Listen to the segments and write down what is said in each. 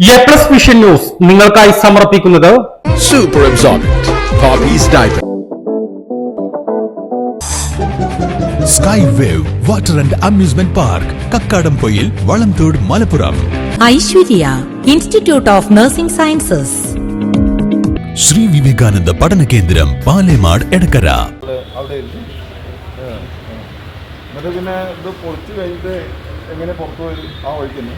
A plus vision news നിങ്ങൾക്കായി സമർപ്പിക്കുന്നത് super. Sky wave water and amusement park Kakkadampoyil Valamthode Malappuram Aishwarya institute of nursing sciences Sri Vivekananda പഠന കേന്ദ്രം പാലേമാട് എടക്കര. എന്നിട്ട് പിന്നെ ഇത് പൊളിച്ചു കഴിഞ്ഞിട്ട് എങ്ങനെ പുറത്തു പോയി? ആ വഴിക്ക് തന്നെ.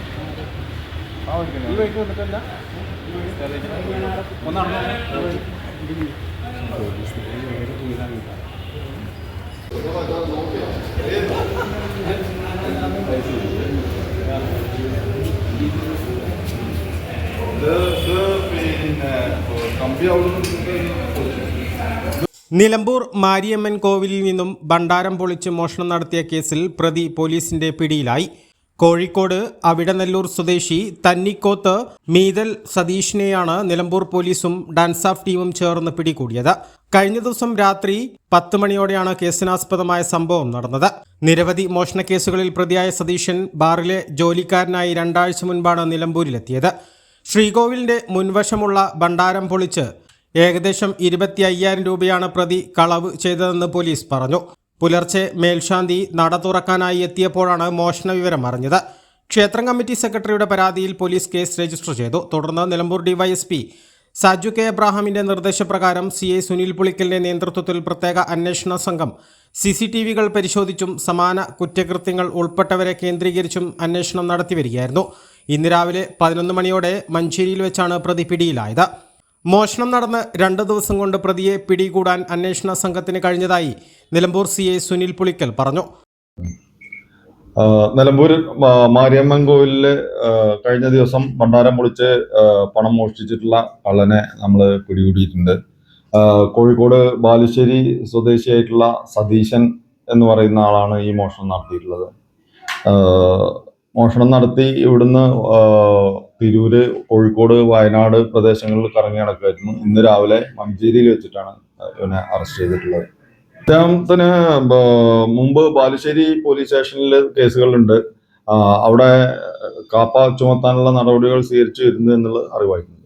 നിലമ്പൂർ മാരിയമ്മൻ കോവിലിൽ നിന്നും ഭണ്ഡാരം പൊളിച്ച് മോഷണം നടത്തിയ കേസിൽ പ്രതി പോലീസിന്റെ പിടിയിലായി. കോഴിക്കോട് അവിടനെല്ലൂർ സ്വദേശി തന്നിക്കോത്ത് മീതൽ സതീഷിനെയാണ് നിലമ്പൂർ പോലീസും ഡാൻസാഫ് ടീമും ചേർന്ന് പിടികൂടിയത്. കഴിഞ്ഞ ദിവസം രാത്രി പത്ത് മണിയോടെയാണ് കേസിനാസ്പദമായ സംഭവം നടന്നത്. നിരവധി മോഷണ കേസുകളിൽ പ്രതിയായ സതീശൻ ബാറിലെ ജോലിക്കാരനായി രണ്ടാഴ്ച മുൻപാണ് നിലമ്പൂരിലെത്തിയത്. ശ്രീകോവിലിന്റെ മുൻവശമുള്ള ഭണ്ഡാരം പൊളിച്ച് ഏകദേശം ഇരുപത്തി അയ്യായിരം രൂപയാണ് പ്രതി കളവ് ചെയ്തതെന്ന് പോലീസ് പറഞ്ഞു. പുലർച്ചെ മേൽശാന്തി നട തുറക്കാനായി എത്തിയപ്പോഴാണ് മോഷണ വിവരം അറിഞ്ഞത്. ക്ഷേത്രം കമ്മിറ്റി സെക്രട്ടറിയുടെ പരാതിയിൽ പോലീസ് കേസ് രജിസ്റ്റർ ചെയ്തു. തുടർന്ന് നിലമ്പൂർ ഡിവൈഎസ്പി സാജു കെ എബ്രാഹാമിന്റെ നിർദ്ദേശപ്രകാരം സി ഐ സുനിൽ പുളിക്കലിന്റെ നേതൃത്വത്തിൽ പ്രത്യേക അന്വേഷണ സംഘം സി സി ടി വികൾ പരിശോധിച്ചും സമാന കുറ്റകൃത്യങ്ങൾ ഉൾപ്പെട്ടവരെ കേന്ദ്രീകരിച്ചും അന്വേഷണം നടത്തിവരികയായിരുന്നു ഇന്ന് രാവിലെ പതിനൊന്ന് മണിയോടെ മഞ്ചേരിയിൽ വെച്ചാണ് പ്രതി പിടിയിലായത്. മോഷണം നടന്ന് രണ്ട് ദിവസം കൊണ്ട് പ്രതിയെ പിടികൂടാൻ അന്വേഷണ സംഘത്തിന് കഴിഞ്ഞതായി നിലമ്പൂർ സി ഐ സുനിൽ പുളിക്കൽ പറഞ്ഞു. നിലമ്പൂർ മാരിയമ്മൻ കോവിലിൽ കഴിഞ്ഞ ദിവസം ഭണ്ഡാരം പൊളിച്ച് പണം മോഷ്ടിച്ചിട്ടുള്ള കള്ളനെ നമ്മൾ പിടികൂടിയിട്ടുണ്ട്. കോഴിക്കോട് ബാലുശ്ശേരി സ്വദേശിയായിട്ടുള്ള സതീശൻ എന്ന് പറയുന്ന ആളാണ് ഈ മോഷണം നടത്തിയിട്ടുള്ളത്. മോഷണം നടത്തി ഇവിടുന്ന് തിരൂര് കോഴിക്കോട് വയനാട് പ്രദേശങ്ങളിൽ കറങ്ങി നടക്കുമായിരുന്നു ഇന്ന് രാവിലെ മഞ്ചേരിയിൽ വെച്ചിട്ടാണ് ഇവനെ അറസ്റ്റ് ചെയ്തിട്ടുള്ളത്. അദ്ദേഹത്തിന് മുമ്പ് ബാലുശ്ശേരി പോലീസ് സ്റ്റേഷനിൽ കേസുകളുണ്ട്. അവിടെ കാപ്പ ചുമത്താനുള്ള നടപടികൾ സ്വീകരിച്ചു വരുന്നു എന്നുള്ള അറിവായിട്ടുണ്ട്.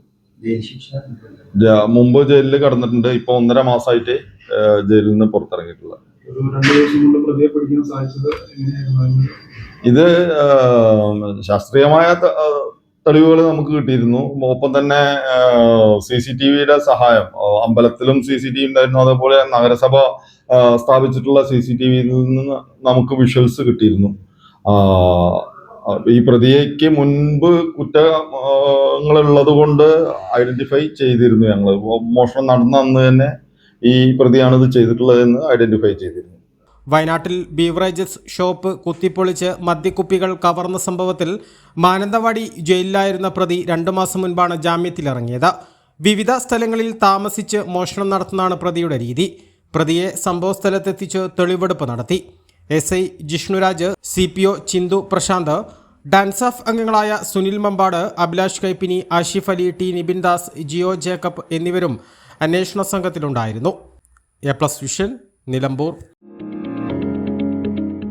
മുമ്പ് ജയിലിൽ കടന്നിട്ടുണ്ട്. ഇപ്പൊ ഒന്നര മാസമായിട്ട് ജയിലിൽ നിന്ന് പുറത്തിറങ്ങിയിട്ടുള്ളത്. ഇത് ശാസ്ത്രീയമായ തെളിവുകൾ നമുക്ക് കിട്ടിയിരുന്നു. ഒപ്പം തന്നെ സി സി ടി വിയുടെ സഹായം അമ്പലത്തിലും സി സി ടി വി ഉണ്ടായിരുന്നു. അതേപോലെ നഗരസഭ സ്ഥാപിച്ചിട്ടുള്ള സി സി ടി വിയിൽ നിന്ന് നമുക്ക് വിഷ്വൽസ് കിട്ടിയിരുന്നു. ഈ പ്രതിക്ക് മുൻപ് കുറ്റങ്ങളുള്ളത് കൊണ്ട് ഐഡന്റിഫൈ ചെയ്തിരുന്നു ഞങ്ങൾ മോഷണം നടന്ന അന്ന് തന്നെ ഈ പ്രതിയാണ് ഇത് ചെയ്തിട്ടുള്ളതെന്ന് ഐഡന്റിഫൈ ചെയ്തിരുന്നു. വയനാട്ടിൽ ബീവറേജസ് ഷോപ്പ് കുത്തിപ്പൊളിച്ച് മദ്യക്കുപ്പികൾ കവർന്ന സംഭവത്തിൽ മാനന്തവാടി ജയിലിലായിരുന്ന പ്രതി രണ്ടു മാസം മുൻപാണ് ജാമ്യത്തിലിറങ്ങിയത്. വിവിധ സ്ഥലങ്ങളിൽ താമസിച്ച് മോഷണം നടത്തുന്നതാണ് പ്രതിയുടെ രീതി. പ്രതിയെ സംഭവസ്ഥലത്തെത്തിച്ച് തെളിവെടുപ്പ് നടത്തി. S I Jishnuraj C P O Chinthu Prashanth DANSAF അംഗങ്ങളായ സുനിൽ മമ്പാട് അഭിലാഷ് കൈപ്പിനി ആഷിഫ് അലി ടി നിബിൻ ദാസ് ജിയോ ജേക്കബ് എന്നിവരും അന്വേഷണ സംഘത്തിലുണ്ടായിരുന്നു. A plus vision Nilambur.